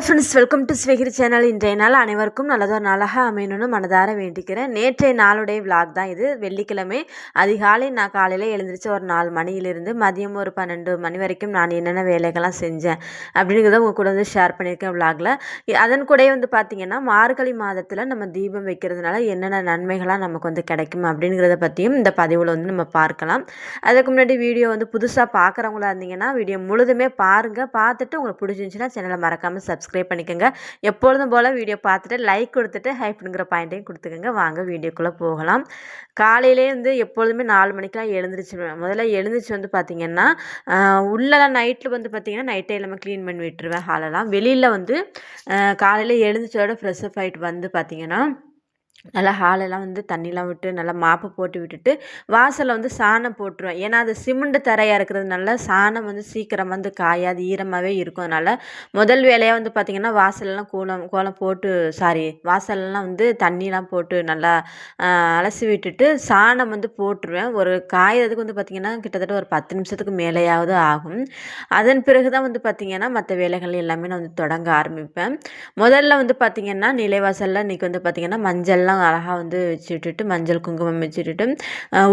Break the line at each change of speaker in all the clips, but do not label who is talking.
Hello friends welcome to ஸ்வெகிரி channel இன்றைய நாள் அனைவருக்கும் நல்லதொரு நாளாக அமையணும்னு மனதார வேண்டிக்கிறேன். நேற்றைய நாளுடைய விலாக் தான் இது. வெள்ளிக்கிழமை அதிகாலை நான் காலையில் எழுந்திரிச்சு ஒரு நாலு மணியிலிருந்து மதியம் ஒரு பன்னெண்டு மணி வரைக்கும் நான் என்னென்ன வேலைகள்லாம் செஞ்சேன் அப்படிங்கிறத உங்கள் கூட வந்து ஷேர் பண்ணியிருக்கேன் விலாகில் அதன் கூட வந்து பார்த்திங்கன்னா மார்கழி மாதத்தில் நம்ம தீபம் வைக்கிறதுனால என்னென்ன நன்மைகள்லாம் நமக்கு வந்து கிடைக்கும் அப்படிங்கிறத பற்றியும் இந்த பதிவில் வந்து நம்ம பார்க்கலாம். அதுக்கு முன்னாடி வீடியோ வந்து புதுசாக பார்க்குறவங்களா இருந்தீங்கன்னா வீடியோ முழுதுமே பாருங்கள் பார்த்துட்டு உங்களுக்கு பிடிச்சிருந்துச்சின்னா சேனலை மறக்காமல் சப்ஸ்கிரைப் பண்ணிக்கோங்க. எப்பொழுதும் போல் வீடியோ பார்த்துட்டு லைக் கொடுத்துட்டு ஹைப்னுங்கிற பாயிண்ட்டையும் கொடுத்துக்கோங்க. வாங்க வீடியோக்குள்ளே போகலாம். காலையிலே வந்து எப்பொழுதுமே நாலு மணிக்கெலாம் எழுந்திரிச்சிடுவேன் முதல்ல எழுந்திரிச்சு வந்து பார்த்திங்கன்னா உள்ளெல்லாம் நைட்டில் வந்து பார்த்திங்கன்னா நைட்டே எல்லாமே க்ளீன் பண்ணி விட்டுருவேன் ஹாலெல்லாம் வெளியில் வந்து காலையில் எழுந்திரிச்சோட ஃப்ரெஷ் அப் ஆகிட்டு வந்து பார்த்திங்கன்னா நல்லா ஹாலெல்லாம் வந்து தண்ணிலாம் விட்டு நல்லா மாப்பு போட்டு விட்டுட்டு வாசலில் வந்து சாணம் போட்டுருவேன். ஏன்னா அது சிமெண்ட் தரையாக இருக்கிறதுனால சாணம் வந்து சீக்கிரம் வந்து காயாது ஈரமாகவே இருக்கும். அதனால் முதல் வேலையாக வந்து பார்த்திங்கன்னா வாசலெல்லாம் கோலம் கோலம் போட்டு சாரி வாசலெல்லாம் வந்து தண்ணிலாம் போட்டு நல்லா அலசி விட்டுட்டு சாணம் வந்து போட்டுருவேன். ஒரு காயறதுக்கு வந்து பார்த்திங்கன்னா கிட்டத்தட்ட ஒரு பத்து நிமிஷத்துக்கு மேலேயாவது ஆகும். அதன் பிறகு தான் வந்து பார்த்திங்கன்னா மற்ற வேலைகள் எல்லாமே நான் வந்து தொடங்க ஆரம்பிப்பேன். முதல்ல வந்து பார்த்திங்கன்னா நிலைவாசலில் இன்றைக்கி வந்து பார்த்திங்கன்னா மஞ்சள்லாம் எல்லாம் அழகாக வந்து வச்சு விட்டுட்டு மஞ்சள் குங்குமம் வச்சுட்டு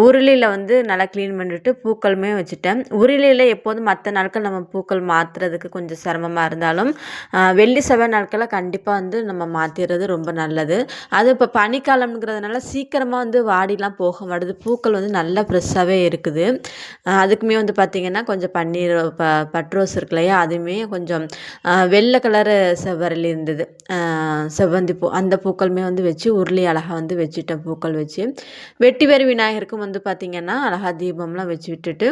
உருளியில் வந்து நல்லா க்ளீன் பண்ணிவிட்டு பூக்களுமே வச்சுட்டேன். உருளியில் எப்போதும் மற்ற நாட்கள் நம்ம பூக்கள் மாற்றுறதுக்கு கொஞ்சம் சிரமமாக இருந்தாலும் வெள்ளி செவ்வாய் நாட்களில் கண்டிப்பாக வந்து நம்ம மாற்றிடுறது ரொம்ப நல்லது. அது இப்போ பனிக்காலம்ங்கிறதுனால சீக்கிரமாக வந்து வாடிலாம் போக மாட்டுது. பூக்கள் வந்து நல்லா ஃப்ரெஷ்ஷாகவே இருக்குது. அதுக்குமே வந்து பார்த்திங்கன்னா கொஞ்சம் பன்னீர் ப பட்ரோஸ் இருக்கு இல்லையா அதுவுமே கொஞ்சம் வெள்ளை கலரு செவ்வரலி இருந்தது. செவ்வந்தி பூ அந்த பூக்களுமே வந்து வச்சு உருளி அழகாக வந்து வச்சுட்டேன் பூக்கள் வச்சு. வெட்டிவேறு விநாயகருக்கும் வந்து பார்த்திங்கன்னா அழகாக தீபம்லாம் வச்சு விட்டுட்டு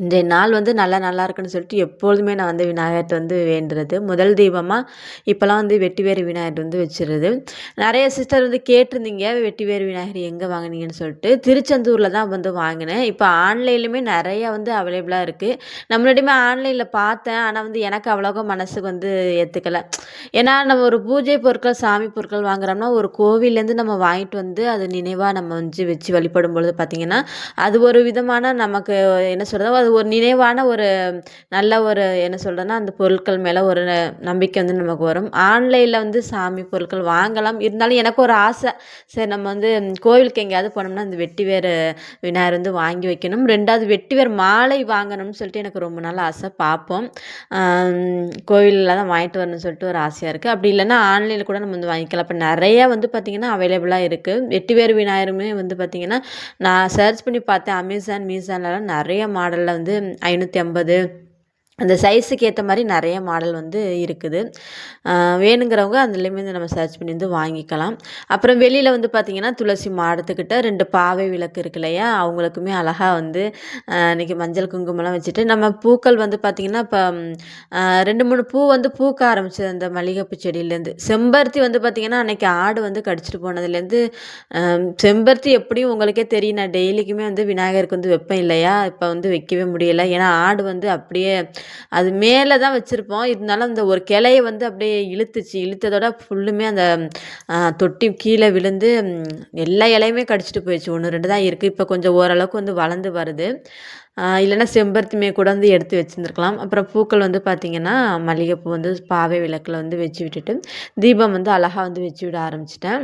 இன்றைய நாள் வந்து நல்லா நல்லா இருக்குன்னு சொல்லிட்டு எப்பொழுதுமே நான் வந்து விநாயகர்கிட்ட வந்து வேண்டுறது. முதல் தீபமாக இப்போலாம் வந்து வெட்டிவேறு விநாயகர் வந்து வச்சுருது. நிறைய சிஸ்டர் வந்து கேட்டிருந்தீங்க வெட்டிவேறு விநாயகர் எங்கே வாங்கினீங்கன்னு சொல்லிட்டு. திருச்செந்தூரில் தான் வந்து வாங்கினேன். இப்போ ஆன்லைன்லையுமே நிறையா வந்து அவைலபிளாக இருக்குது நம்மளிடையுமே ஆன்லைனில் பார்த்தேன். ஆனால் வந்து எனக்கு அவ்வளோக்கா மனசுக்கு வந்து ஏற்றுக்கலை ஏன்னா நம்ம ஒரு பூஜை பொருட்கள் சாமி பொருட்கள் வாங்குறோம்னா ஒரு கோவிலேருந்து நம்ம வாங்கிட்டு வந்து அது நினைவாக நம்ம வந்து வச்சு வழிபடும் பொழுது பார்த்திங்கன்னா அது ஒரு விதமான நமக்கு என்ன சொல்கிறது அது ஒரு நினைவான ஒரு நல்ல ஒரு என்ன சொல்கிறேன்னா அந்த பொருட்கள் மேலே ஒரு நம்பிக்கை வந்து நமக்கு வரும். ஆன்லைனில் வந்து சாமி பொருட்கள் வாங்கலாம். இருந்தாலும் எனக்கு ஒரு ஆசை. சரி நம்ம வந்து கோவிலுக்கு எங்கேயாவது போனோம்னா அந்த வெட்டி வேறு விநாயகர் வந்து வாங்கி வைக்கணும். ரெண்டாவது வெட்டி வேறு மாலை வாங்கணும்னு சொல்லிட்டு எனக்கு ரொம்ப நாள் ஆசை. பார்ப்போம். கோவிலில் தான் வாங்கிட்டு வரணும்னு சொல்லிட்டு ஒரு ஆசையாக இருக்குது அப்படி இல்லைன்னா ஆன்லைனில் கூட நம்ம வந்து வாங்கிக்கலாம். இப்போ நிறையா வந்து பார்த்திங்கன்னா அவைலபிளாக இருக்குது வெட்டி வேறு விநாயகருமே வந்து பார்த்திங்கன்னா நான் சர்ச் பண்ணி பார்த்தேன். அமேசான் மீசான்லலாம் நிறைய மாடல் சேனலில் வந்து ஐநூற்றி ஐம்பது அந்த சைஸுக்கு ஏற்ற மாதிரி நிறைய மாடல் வந்து இருக்குது. வேணுங்கிறவங்க அதுலேருந்து வந்து நம்ம சர்ச் பண்ணி வந்து வாங்கிக்கலாம். அப்புறம் வெளியில் வந்து பார்த்திங்கன்னா துளசி மாடத்துக்கிட்ட ரெண்டு பாவை விளக்கு இருக்கு இல்லையா? அவங்களுக்குமே அழகாக வந்து இன்றைக்கி மஞ்சள் குங்குமம்லாம் வச்சுட்டு நம்ம பூக்கள் வந்து பார்த்திங்கன்னா இப்போ ரெண்டு மூணு பூ வந்து பூக்க ஆரம்பிச்சது அந்த மல்லிகைப்பூ செடியிலேருந்து. செம்பருத்தி வந்து பார்த்திங்கன்னா அன்றைக்கி ஆடு வந்து கடிச்சிட்டு போனதுலேருந்து செம்பருத்தி எப்படியும் உங்களுக்கே தெரியும். நான் டெய்லிக்குமே வந்து விநாயகருக்கு வந்து வைப்பேன் இல்லையா? இப்போ வந்து வைக்கவே முடியலை. ஏன்னா ஆடு வந்து அப்படியே அது மேலே தான் வச்சுருப்போம். இருந்தாலும் அந்த ஒரு கிளைய வந்து அப்படியே இழுத்துச்சு. இழுத்ததோட ஃபுல்லுமே அந்த தொட்டி கீழே விழுந்து எல்லா இலையுமே கடிச்சிட்டு போயிடுச்சு. ஒன்று ரெண்டு தான் இருக்குது இப்போ கொஞ்சம் ஓரளவுக்கு வந்து வளர்ந்து வருது. இல்லைன்னா செம்பருத்திமே கூட வந்து எடுத்து வச்சுருந்துருக்கலாம். அப்புறம் பூக்கள் வந்து பார்த்திங்கன்னா மல்லிகைப்பூ வந்து பாவை விளக்கில் வந்து வச்சு விட்டுட்டு தீபம் வந்து அழகாக வந்து வச்சு விட ஆரம்பிச்சிட்டேன்.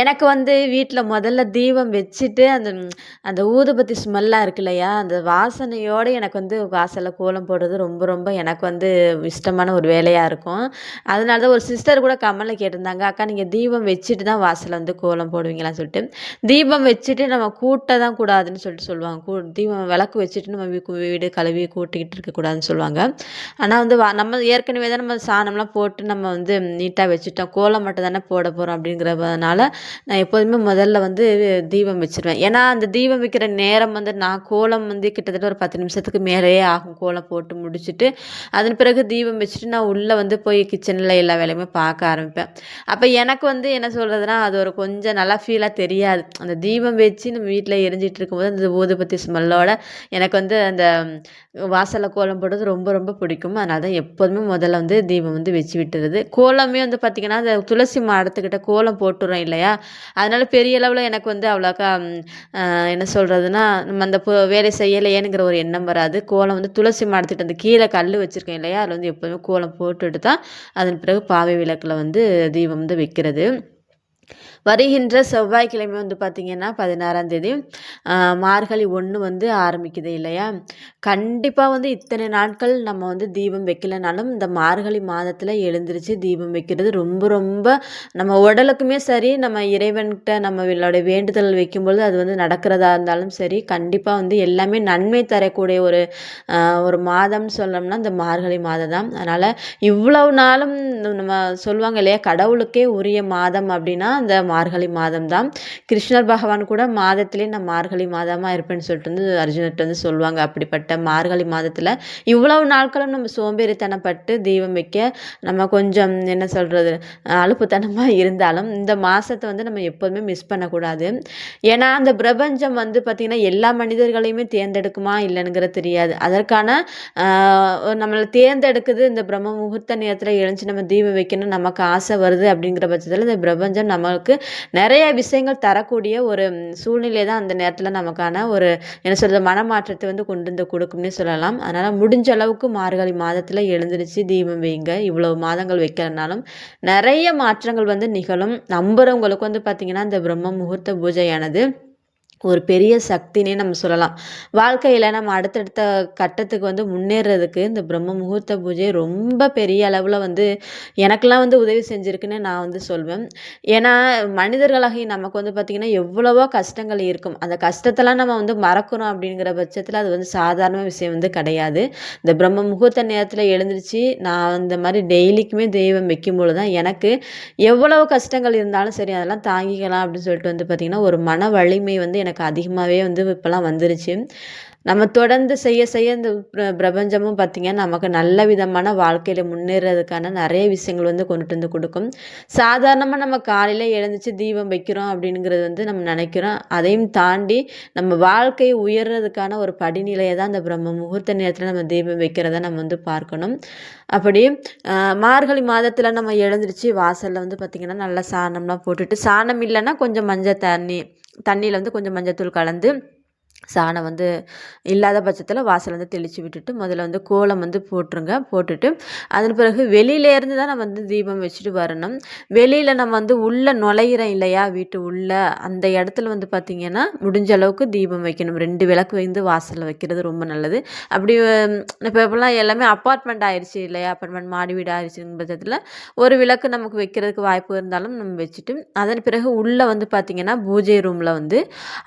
எனக்கு வந்து வீட்டில் முதல்ல தீபம் வச்சுட்டு அந்த அந்த ஊதுபத்தி ஸ்மெல்லாம் இருக்கு இல்லையா அந்த வாசனையோடு எனக்கு வந்து வாசலில் கோலம் போடுறது ரொம்ப ரொம்ப எனக்கு வந்து இஷ்டமான ஒரு வேலையாக இருக்கும். அதனால தான் ஒரு சிஸ்டர் கூட கமலில் கேட்டிருந்தாங்க அக்கா நீங்கள் தீபம் வச்சுட்டு தான் வாசலில் வந்து கோலம் போடுவீங்களான்னு சொல்லிட்டு. தீபம் வச்சுட்டு நம்ம கூட்ட தான் கூடாதுன்னு சொல்லிட்டு சொல்லுவாங்க. கூ தீபம் விளக்கு வச்சுட்டு நம்ம வீடு கழுவி கூட்டிக்கிட்டு இருக்கக்கூடாதுன்னு சொல்லுவாங்க. ஆனால் வந்து வா நம்ம ஏற்கனவே தான் நம்ம சாணம்லாம் போட்டு நம்ம வந்து நீட்டாக வச்சுட்டோம். கோலம் மட்டும் தானே போட போகிறோம் அப்படிங்கிறதுனால அதனால் நான் எப்போதுமே முதல்ல வந்து தீபம் வச்சுருவேன். ஏன்னா அந்த தீபம் வைக்கிற நேரம் வந்து நான் கோலம் வந்து கிட்டத்தட்ட ஒரு பத்து நிமிஷத்துக்கு மேலேயே ஆகும். கோலம் போட்டு முடிச்சுட்டு அதன் பிறகு தீபம் வச்சுட்டு நான் உள்ளே வந்து போய் கிச்சனில் எல்லா வேலையுமே பார்க்க ஆரம்பிப்பேன். அப்போ எனக்கு வந்து என்ன சொல்கிறதுனா அது ஒரு கொஞ்சம் நல்லா ஃபீலாக தெரியாது. அந்த தீபம் வச்சு நம்ம வீட்டில் எரிஞ்சிட்டு இருக்கும்போது அந்த ஊதுபத்தி ஸ்மெல்லோட எனக்கு வந்து அந்த வாசலில் கோலம் போடுறது ரொம்ப ரொம்ப பிடிக்கும். அதனால தான் எப்போதுமே முதல்ல வந்து தீபம் வந்து வச்சு விட்டுறது. கோலமே வந்து பார்த்திங்கன்னா அந்த துளசி மாடத்துக்கிட்ட கோலம் போட்டுறோம் போகிறேன் இல்லையா? அதனால் பெரிய அளவில் எனக்கு வந்து அவ்வளோக்கா என்ன சொல்கிறதுனா நம்ம அந்த வேலை செய்யலையேனுங்கிற ஒரு எண்ணம் வராது. கோலம் வந்து துளசி மாடத்திட்டு அந்த கீழே கல் வச்சுருக்கேன் இல்லையா? அதில் வந்து எப்போதுமே கோலம் போட்டுட்டு தான் அதன் பிறகு பாவை விளக்கில் வந்து தீபம் வந்து வைக்கிறது. வருகின்ற செவ்வாய்க்கிழமை வந்து பார்த்திங்கன்னா பதினாறாம் தேதி மார்கழி ஒன்று வந்து ஆரம்பிக்குது இல்லையா? கண்டிப்பாக வந்து இத்தனை நாட்கள் நம்ம வந்து தீபம் வைக்கலைனாலும் இந்த மார்கழி மாதத்தில் எழுந்திரிச்சு தீபம் வைக்கிறது ரொம்ப ரொம்ப நம்ம உடலுக்குமே சரி நம்ம இறைவன்கிட்ட நம்மளோட வேண்டுதல் வைக்கும்பொழுது அது வந்து நடக்கிறதா இருந்தாலும் சரி கண்டிப்பாக வந்து எல்லாமே நன்மை தரக்கூடிய ஒரு ஒரு மாதம்னு சொல்லணும்னா இந்த மார்கழி மாதம் தான் அதனால் இவ்வளவு நாளும் நம்ம சொல்லுவாங்க இல்லையா கடவுளுக்கே உரிய மாதம் அப்படின்னா அந்த மார்கழி மாதம் தான் கிருஷ்ணர் பகவான் கூட மாதத்திலே நான் மார்கழி மாதமாக இருப்பேன்னு சொல்லிட்டு வந்து அர்ஜுனர்கிட்ட வந்து சொல்லுவாங்க. அப்படிப்பட்ட மார்கழி மாதத்தில் இவ்வளவு நாட்களும் நம்ம சோம்பேறித்தனப்பட்டு தீபம் வைக்க நம்ம கொஞ்சம் என்ன சொல்கிறது அலுப்புத்தனமாக இருந்தாலும் இந்த மாதத்தை வந்து நம்ம எப்போதுமே மிஸ் பண்ணக்கூடாது. ஏன்னா அந்த பிரபஞ்சம் வந்து பார்த்திங்கன்னா எல்லா மனிதர்களையுமே தேர்ந்தெடுக்குமா இல்லைங்கிறது தெரியாது. அதற்கான நம்மளை தேர்ந்தெடுக்குது இந்த பிரம்ம முகூர்த்த நேரத்தில் எழுந்து நம்ம தீபம் வைக்கணும் நமக்கு ஆசை வருது அப்படிங்கிற பட்சத்தில் இந்த பிரபஞ்சம் நம்மளுக்கு நிறைய விஷயங்கள் தரக்கூடிய ஒரு சூழ்நிலை தான் அந்த நேரத்தில் நமக்கான ஒரு என்ன சொல்கிறது மனமாற்றத்தை வந்து கொண்டு வந்து கொடுக்கும்னே சொல்லலாம். அதனால் முடிஞ்ச அளவுக்கு மார்கழி மாதத்தில் எழுந்திரிச்சு தீபம் வைங்க. இவ்வளோ மாதங்கள் வைக்கிறனாலும் நிறைய மாற்றங்கள் வந்து நிகழும். நம்புகிறவங்களுக்கு வந்து பார்த்திங்கன்னா இந்த பிரம்ம முகூர்த்த பூஜையானது ஒரு பெரிய சக்தினே நம்ம சொல்லலாம். வாழ்க்கையில் நம்ம அடுத்தடுத்த கட்டத்துக்கு வந்து முன்னேறதுக்கு இந்த பிரம்ம முகூர்த்த பூஜை ரொம்ப பெரிய அளவில் வந்து எனக்கெல்லாம் வந்து உதவி செஞ்சுருக்குன்னு நான் வந்து சொல்வேன். ஏன்னா மனிதர்களாகி நமக்கு வந்து பார்த்திங்கன்னா எவ்வளவோ கஷ்டங்கள் இருக்கும். அந்த கஷ்டத்தெல்லாம் நம்ம வந்து மறக்கணும் அப்படிங்கிற பட்சத்தில் அது வந்து சாதாரண விஷயம் வந்து கிடையாது. இந்த பிரம்ம முகூர்த்த நேரத்தில் எழுந்துருச்சு நான் இந்த மாதிரி டெய்லிக்குமே தெய்வம் வைக்கும்பொழுது தான் எனக்கு எவ்வளவு கஷ்டங்கள் இருந்தாலும் சரி அதெல்லாம் தாங்கிக்கலாம் அப்படின்னு சொல்லிட்டு வந்து பார்த்திங்கன்னா ஒரு மன வலிமை வந்து எனக்கு எனக்கு அதிகமாகவே வந்து இப்போலாம் வந்துருச்சு. நம்ம தொடர்ந்து செய்ய செய்ய இந்த பிரபஞ்சமும் பார்த்திங்கன்னா நமக்கு நல்ல விதமான வாழ்க்கையில் முன்னேறதுக்கான நிறைய விஷயங்கள் வந்து கொண்டுட்டு வந்து கொடுக்கும். சாதாரணமாக நம்ம காலையில் எழுந்துச்சு தீபம் வைக்கிறோம் அப்படிங்கிறது வந்து நம்ம நினைக்கிறோம். அதையும் தாண்டி நம்ம வாழ்க்கையை உயர்றதுக்கான ஒரு படிநிலையை தான் அந்த பிரம்ம முகூர்த்த நேரத்தில் நம்ம தீபம் வைக்கிறத நம்ம வந்து பார்க்கணும். அப்படி மார்கழி மாதத்தில் நம்ம எழுந்திரிச்சு வாசலில் வந்து பார்த்திங்கன்னா நல்லா சாணம்லாம் போட்டுட்டு சாணம் இல்லைன்னா கொஞ்சம் மஞ்சள் தண்ணி தண்ணியில் வந்து கொஞ்சம் மஞ்சத்தூள் கலந்து சாணம் வந்து இல்லாத பட்சத்தில் வாசல் வந்து தெளித்து விட்டுட்டு முதல்ல வந்து கோலம் வந்து போட்டுருங்க. போட்டுட்டு அதன் பிறகு வெளியிலேருந்து தான் நம்ம வந்து தீபம் வச்சுட்டு வரணும். வெளியில் நம்ம வந்து உள்ளே நுழையிறோம் இல்லையா? வீட்டு உள்ளே அந்த இடத்துல வந்து பார்த்திங்கன்னா முடிஞ்ச அளவுக்கு தீபம் வைக்கணும். ரெண்டு விளக்கு வந்து வாசலில் வைக்கிறது ரொம்ப நல்லது. அப்படி இப்போ இப்போலாம் எல்லாமே அப்பார்ட்மெண்ட் ஆயிடுச்சு இல்லையா? அப்பார்ட்மெண்ட் மாடி வீடு ஆயிடுச்சுங்கிற பட்சத்தில் ஒரு விளக்கு நமக்கு வைக்கிறதுக்கு வாய்ப்பு இருந்தாலும் நம்ம வச்சுட்டு அதன் பிறகு உள்ளே வந்து பார்த்திங்கன்னா பூஜை ரூமில் வந்து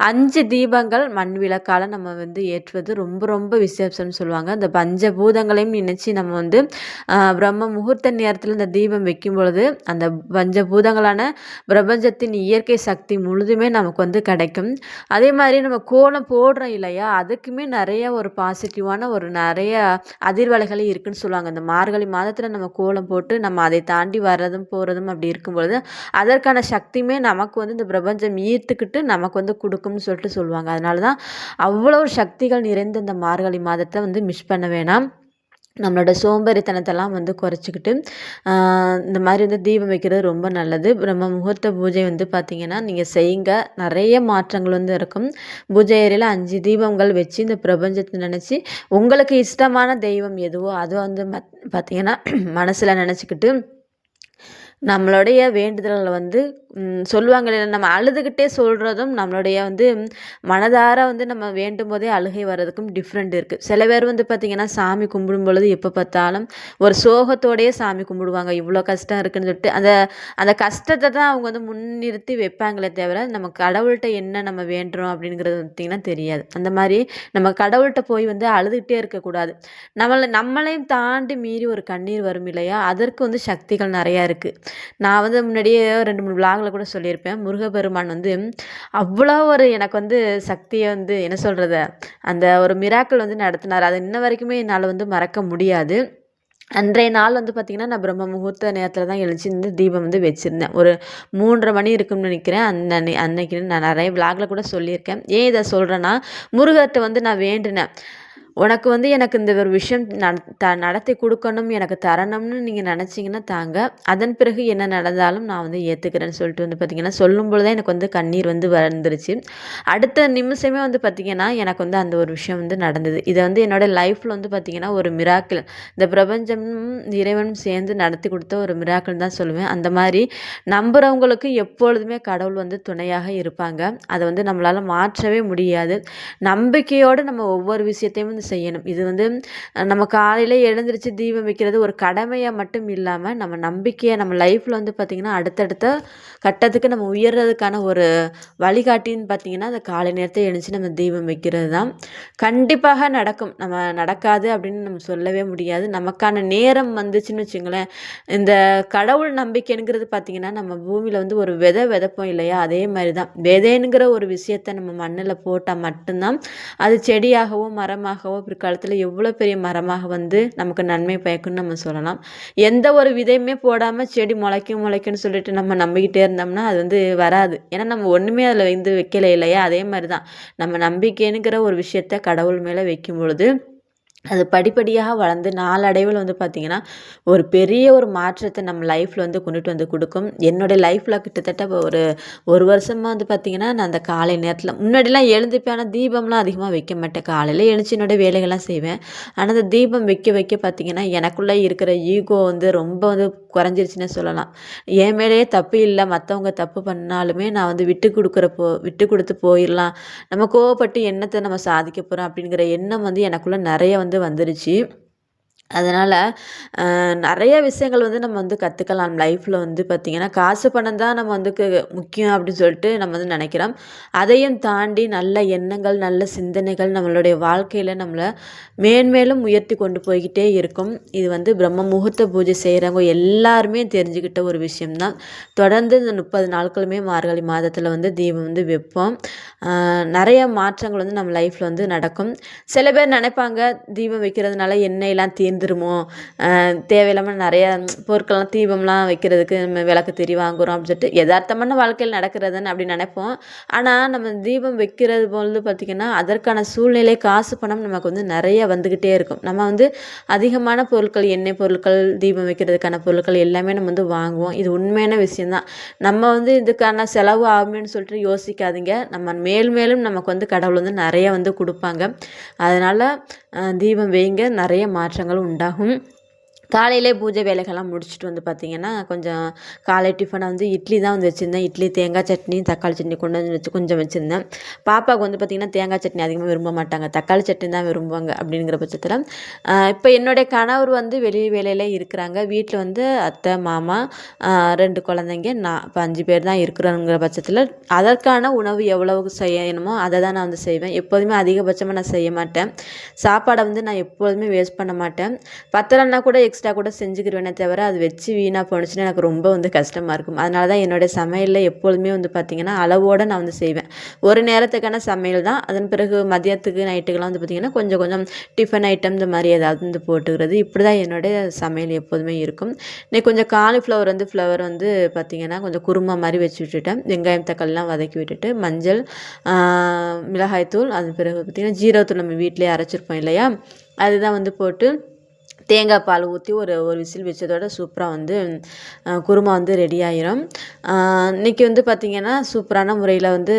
அஞ்சு தீபங்கள் மண் விளக்கால் நம்ம வந்து ஏற்றுவது ரொம்ப ரொம்ப விசேஷம்னு சொல்லுவாங்க. அந்த பஞ்சபூதங்களையும் நினச்சி நம்ம வந்து பிரம்ம முகூர்த்த நேரத்தில் இந்த தீபம் வைக்கும் பொழுது அந்த பஞ்சபூதங்களான பிரபஞ்சத்தின் இயற்கை சக்தி முழுதுமே நமக்கு வந்து கிடைக்கும். அதே மாதிரி நம்ம கோலம் போடுறோம் இல்லையா அதுக்குமே நிறைய ஒரு பாசிட்டிவான ஒரு நிறைய அதிர்வலைகள் இருக்குன்னு சொல்லுவாங்க. இந்த மார்கழி மாதத்தில் நம்ம கோலம் போட்டு நம்ம அதை தாண்டி வர்றதும் போகிறதும் அப்படி இருக்கும் பொழுது அதற்கான சக்தியுமே நமக்கு வந்து இந்த பிரபஞ்சம் ஈர்த்துக்கிட்டு நமக்கு வந்து கொடுக்கும்னு சொல்லிட்டு சொல்லுவாங்க. அதனால தான் அவ்வளோ சக்திகள் நிறைந்த இந்த மார்கழி மாதத்தை வந்து மிஸ் பண்ண வேணாம். நம்மளோட சோம்பேறித்தனத்தெல்லாம் வந்து குறைச்சிக்கிட்டு இந்த மாதிரி வந்து தீபம் வைக்கிறது ரொம்ப நல்லது. நம்ம முகூர்த்த பூஜை வந்து பார்த்திங்கன்னா நீங்கள் செய்யுங்க. நிறைய மாற்றங்கள் வந்து இருக்கும். பூஜை ஏரியில் அஞ்சு தீபங்கள் வச்சு இந்த பிரபஞ்சத்தை நினச்சி உங்களுக்கு இஷ்டமான தெய்வம் எதுவோ அதை வந்து பார்த்திங்கன்னா மனசில் நினச்சிக்கிட்டு நம்மளுடைய வேண்டுதல்களை வந்து சொல்லுவாங்களே நம்ம அழுதுகிட்டே சொல்கிறதும் நம்மளுடைய வந்து மனதார வந்து நம்ம வேண்டும் போதே அழுகை வர்றதுக்கும் டிஃப்ரெண்ட் இருக்குது சில பேர் வந்து பார்த்திங்கன்னா சாமி கும்பிடும் பொழுது எப்போ பார்த்தாலும் ஒரு சோகத்தோடையே சாமி கும்பிடுவாங்க. இவ்வளோ கஷ்டம் இருக்குன்னு சொல்லிட்டு அந்த அந்த கஷ்டத்தை தான் அவங்க வந்து முன்னிறுத்தி வைப்பாங்களே தவிர நம்ம கடவுள்கிட்ட என்ன நம்ம வேண்டுறோம் அப்படிங்கிறது பார்த்திங்கன்னா தெரியாது. அந்த மாதிரி நம்ம கடவுள்கிட்ட போய் வந்து அழுதுகிட்டே இருக்கக்கூடாது. நம்மளை நம்மளையும் தாண்டி மீறி ஒரு கண்ணீர் வரும் இல்லையா? அதற்கு வந்து சக்திகள் நிறையா இருக்குது நான் வந்து முன்னாடியே ரெண்டு மூணு விளாகில் கூட சொல்லியிருப்பேன். முருகப்பெருமான் வந்து அவ்வளோ ஒரு எனக்கு வந்து சக்தியை வந்து என்ன சொல்கிறது அந்த ஒரு மிராக்கள் வந்து நடத்தினார். அது இன்ன வரைக்குமே என்னால் வந்து மறக்க முடியாது. அன்றைய நாள் வந்து பார்த்திங்கன்னா நான் பிரம்ம முகூர்த்த நேரத்தில் தான் எழுச்சி இந்த தீபம் வந்து வச்சுருந்தேன். ஒரு மூன்றரை மணி இருக்கும்னு நினைக்கிறேன். அந்த அன்னைக்கு நான் நிறைய விளாகில் கூட சொல்லியிருக்கேன். ஏன் இதை சொல்கிறேன்னா முருகர்கிட்ட வந்து நான் வேண்டினேன். உனக்கு வந்து எனக்கு இந்த ஒரு விஷயம் த நடத்தி கொடுக்கணும் எனக்கு தரணும்னு நீங்கள் நினச்சிங்கன்னா தாங்க. அதன் பிறகு என்ன நடந்தாலும் நான் வந்து ஏற்றுக்கிறேன்னு சொல்லிட்டு வந்து பார்த்திங்கன்னா சொல்லும் பொழுதே எனக்கு வந்து கண்ணீர் வந்து வந்துருச்சு அடுத்த நிமிஷமே வந்து பார்த்திங்கன்னா எனக்கு வந்து அந்த ஒரு விஷயம் வந்து நடந்தது. இதை வந்து என்னோடய லைஃப்பில் வந்து பார்த்திங்கன்னா ஒரு மிராக்கிள் இந்த பிரபஞ்சமும் இறைவனும் சேர்ந்து நடத்தி கொடுத்த ஒரு மிராக்கிள் தான் சொல்லுவேன். அந்த மாதிரி நம்புகிறவங்களுக்கு எப்பொழுதுமே கடவுள் வந்து துணையாக இருப்பாங்க. அதை வந்து நம்மளால் மாற்றவே முடியாது. நம்பிக்கையோடு நம்ம ஒவ்வொரு விஷயத்தையும் வந்து செய்யணும். இது வந்து நம்ம காலையில் எழுந்திரிச்சு தீபம் வைக்கிறது ஒரு கடமையாக மட்டும் இல்லாமல் நம்ம நம்பிக்கையை நம்ம லைஃப்பில் வந்து பார்த்திங்கன்னா அடுத்தடுத்த கட்டத்துக்கு நம்ம உயர்றதுக்கான ஒரு வழிகாட்டின்னு பார்த்திங்கன்னா அந்த காலை நேரத்தை எழுந்துச்சு நம்ம தீபம் வைக்கிறது தான். கண்டிப்பாக நடக்கும். நம்ம நடக்காது அப்படின்னு நம்ம சொல்லவே முடியாது. நமக்கான நேரம் வந்துச்சுன்னு வச்சுங்களேன் இந்த கடவுள் நம்பிக்கைங்கிறது பார்த்திங்கன்னா நம்ம பூமியில் வந்து ஒரு விதை விதைப்போம் இல்லையா? அதே மாதிரி தான் விதைங்கிற ஒரு விஷயத்தை நம்ம மண்ணில் போட்டால் மட்டும்தான் அது செடியாகவோ மரமாகவோ பிற்காலத்தில் எவ்வளோ பெரிய மரமாக வந்து நமக்கு நன்மை பயக்குன்னு நம்ம சொல்லலாம். எந்த ஒரு விதையுமே போடாமல் செடி முளைக்கும் முளைக்கும்னு சொல்லிட்டு நம்ம நம்பிக்கிட்டே இருந்தோம்னா அது வந்து வராது. ஏன்னா நம்ம ஒன்றுமே அதில் வந்து வைக்கல இல்லையா? அதே மாதிரி தான் நம்ம நம்பிக்கைங்கிற ஒரு விஷயத்த கடவுள் மேலே வைக்கும் பொழுது அது படிப்படியாக வளர்ந்து நாளடைவில் வந்து பார்த்திங்கன்னா ஒரு பெரிய ஒரு மாற்றத்தை நம்ம லைஃப்பில் வந்து கொண்டுட்டு வந்து கொடுக்கும். என்னுடைய லைஃப்பில் கிட்டத்தட்ட ஒரு ஒரு வருஷமாக வந்து பார்த்திங்கன்னா நான் அந்த காலை நேரத்தில் முன்னாடிலாம் எழுந்திருப்பேன். ஆனால் தீபம்லாம் அதிகமாக வைக்க மாட்டேன். காலையில் எழுந்துச்சு என்னோடய வேலைகள்லாம் செய்வேன். ஆனால் அந்த தீபம் வைக்க வைக்க பார்த்திங்கன்னா எனக்குள்ளே இருக்கிற ஈகோ வந்து ரொம்ப வந்து குறைஞ்சிருச்சுன்னு சொல்லலாம். என் மேலேயே தப்பு இல்லை. மற்றவங்க தப்பு பண்ணாலுமே நான் வந்து விட்டு கொடுக்குற போ விட்டு கொடுத்து போயிடலாம். நம்ம கோவப்பட்டு எண்ணத்தை நம்ம சாதிக்க போகிறோம் அப்படிங்கிற எண்ணம் வந்து எனக்குள்ளே நிறைய வந்து வந்துருச்சு. அதனால் நிறைய விஷயங்கள் வந்து நம்ம வந்து கற்றுக்கலாம் லைஃப்பில் வந்து பார்த்திங்கன்னா காசு பணம் தான் நம்ம வந்து முக்கியம் அப்படின்னு சொல்லிட்டு நம்ம வந்து நினைக்கிறோம். அதையும் தாண்டி நல்ல எண்ணங்கள் நல்ல சிந்தனைகள் நம்மளுடைய வாழ்க்கையில் நம்மளை மேன்மேலும் உயர்த்தி கொண்டு போய்கிட்டே இருக்கும். இது வந்து பிரம்ம முகூர்த்த பூஜை செய்கிறவங்க எல்லாருமே தெரிஞ்சுக்கிட்ட ஒரு விஷயம்தான். தொடர்ந்து இந்த முப்பது நாட்களுமே மார்கழி மாதத்தில் வந்து தீபம் வந்து வைப்போம். நிறைய மாற்றங்கள் வந்து நம்ம லைஃப்பில் வந்து நடக்கும். சில பேர் நினைப்பாங்க தீபம் வைக்கிறதுனால எண்ணெயெல்லாம் தீர்ந்து தீர்ந்துருமோ? தேவையில்லாமல் நிறைய பொருட்கள்லாம் தீபம்லாம் வைக்கிறதுக்கு நம்ம விளக்கு திரி வாங்குகிறோம் அப்படின்னு சொல்லிட்டு யதார்த்தமான வாழ்க்கையில் நடக்கிறதுன்னு அப்படி நினைப்போம். ஆனால் நம்ம தீபம் வைக்கிறது பொழுது பார்த்திங்கன்னா அதற்கான சூழ்நிலை காசு பணம் நமக்கு வந்து நிறைய வந்துக்கிட்டே இருக்கும். நம்ம வந்து அதிகமான பொருட்கள் எண்ணெய் பொருட்கள் தீபம் வைக்கிறதுக்கான பொருட்கள் எல்லாமே நம்ம வந்து வாங்குவோம். இது உண்மையான விஷயந்தான் நம்ம வந்து இதுக்கான செலவு ஆகுமேன்னு சொல்லிட்டு யோசிக்காதீங்க. நம்ம மேல் மேலும் நமக்கு வந்து கடவுள் வந்து நிறைய வந்து கொடுப்பாங்க. அதனால் தீபம் வைங்க. நிறைய மாற்றங்களும் ഉണ്ടാകും காலையிலே பூஜை வேலைகள்லாம் முடிச்சுட்டு வந்து பார்த்திங்கன்னா கொஞ்சம் காலை டிஃபனை வந்து இட்லி தான் வந்து வச்சுருந்தேன். இட்லி தேங்காய் சட்னி தக்காளி சட்னி கொண்டு வந்து வச்சு கொஞ்சம் வச்சுருந்தேன். பாப்பாவுக்கு வந்து பார்த்திங்கன்னா தேங்காய் சட்னி அதிகமாக விரும்ப மாட்டாங்க. தக்காளி சட்னி தான் விரும்புவாங்க அப்படிங்கிற பட்சத்தில் இப்போ என்னுடைய கணவர் வந்து வெளி வேலையில் இருக்கிறாங்க. வீட்டில் வந்து அத்தை மாமா ரெண்டு குழந்தைங்க நான் இப்போ அஞ்சு பேர் தான் இருக்கிறோங்கிற பட்சத்தில் அதற்கான உணவு எவ்வளவு செய்யணுமோ அதை தான் நான் வந்து செய்வேன். எப்போதுமே அதிகபட்சமாக நான் செய்ய மாட்டேன். சாப்பாடை வந்து நான் எப்போதுமே வேஸ்ட் பண்ண மாட்டேன். பத்திரம்னா கூட எக்ஸ்ட்ரா கூட செஞ்சுக்கிடுவேனே தவிர அது வச்சு வீணாக போணுச்சுன்னா எனக்கு ரொம்ப வந்து கஷ்டமாக இருக்கும். அதனால தான் என்னுடைய சமையலில் எப்பொழுதுமே வந்து பார்த்திங்கன்னா அளவோடு நான் வந்து செய்வேன். ஒரு நேரத்துக்கான சமையல் தான். அதன் பிறகு மதியத்துக்கு நைட்டுக்கெல்லாம் வந்து பார்த்திங்கன்னா கொஞ்சம் கொஞ்சம் டிஃபன் ஐட்டம் இந்த மாதிரி ஏதாவது வந்து போட்டுக்கிறது. இப்படி தான் என்னுடைய சமையல் எப்போதுமே இருக்கும். இன்னைக்கு கொஞ்சம் காலிஃப்ளவர் வந்து ஃப்ளவர் வந்து பார்த்திங்கன்னா கொஞ்சம் குருமா மாதிரி வச்சு விட்டுட்டேன். வெங்காயம் தக்காளிலாம் வதக்கி விட்டுட்டு மஞ்சள் மிளகாய்த்தூள் அதன் பிறகு பார்த்திங்கன்னா ஜீரகத்தூள் நம்ம வீட்டிலே அரைச்சிருப்போம் இல்லையா? அதுதான் வந்து போட்டு தேங்காய் பால் ஊற்றி ஒரு ஒரு விசில் வச்சதோட சூப்பராக வந்து குருமா வந்து ரெடி ஆயிரும். இன்றைக்கி வந்து பார்த்திங்கன்னா சூப்பரான முறையில் வந்து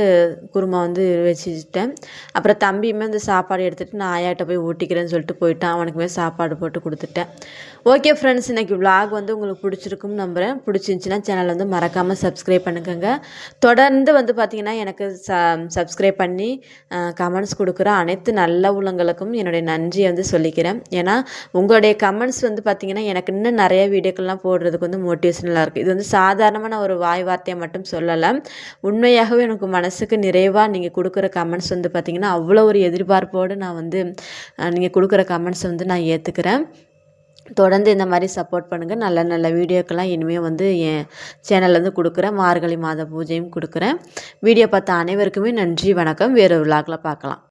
குருமா வந்து வச்சுட்டேன். அப்புறம் தம்பியுமே அந்த சாப்பாடு எடுத்துகிட்டு நான் ஆயாட்ட போய் ஊட்டிக்கிறேன்னு சொல்லிட்டு போயிட்டான். அவனுக்குமே சாப்பாடு போட்டு கொடுத்துட்டேன். ஓகே ஃப்ரெண்ட்ஸ் இன்றைக்கி விலாக் வந்து உங்களுக்கு பிடிச்சிருக்கும்னு நம்புகிறேன் பிடிச்சிருந்துச்சின்னா சேனல் வந்து மறக்காமல் சப்ஸ்கிரைப் பண்ணுங்கங்க. தொடர்ந்து வந்து பார்த்திங்கன்னா எனக்கு ச சப்ஸ்கிரைப் பண்ணி கமெண்ட்ஸ் கொடுக்குற அனைத்து நல்ல உள்ளங்களுக்கும் என்னுடைய நன்றியை வந்து சொல்லிக்கிறேன். ஏன்னா உங்களுடைய கமெண்ட்ஸ் வந்து பார்த்திங்கன்னா எனக்கு இன்னும் நிறைய வீடியோக்கள்லாம் போடுறதுக்கு வந்து மோட்டிவேஷனலாக இருக்குது இது வந்து சாதாரணமாக நான் ஒரு வாய் வார்த்தையை மட்டும் சொல்லலை. உண்மையாகவே எனக்கு மனசுக்கு நிறைவாக நீங்கள் கொடுக்குற கமெண்ட்ஸ் வந்து பார்த்திங்கன்னா அவ்வளோ ஒரு எதிர்பார்ப்போடு நான் வந்து நீங்கள் கொடுக்குற கமெண்ட்ஸ் வந்து நான் ஏற்றுக்கிறேன் தொடர்ந்து இந்த மாதிரி சப்போர்ட் பண்ணுங்கள் நல்ல நல்ல வீடியோக்கெல்லாம் இனிமேல் வந்து என் சேனல்லேருந்து கொடுக்குறேன். மார்கழி மாத பூஜையும் கொடுக்குறேன். வீடியோ பார்த்த அனைவருக்குமே நன்றி வணக்கம். வேறு விழாக்கில் பார்க்கலாம்.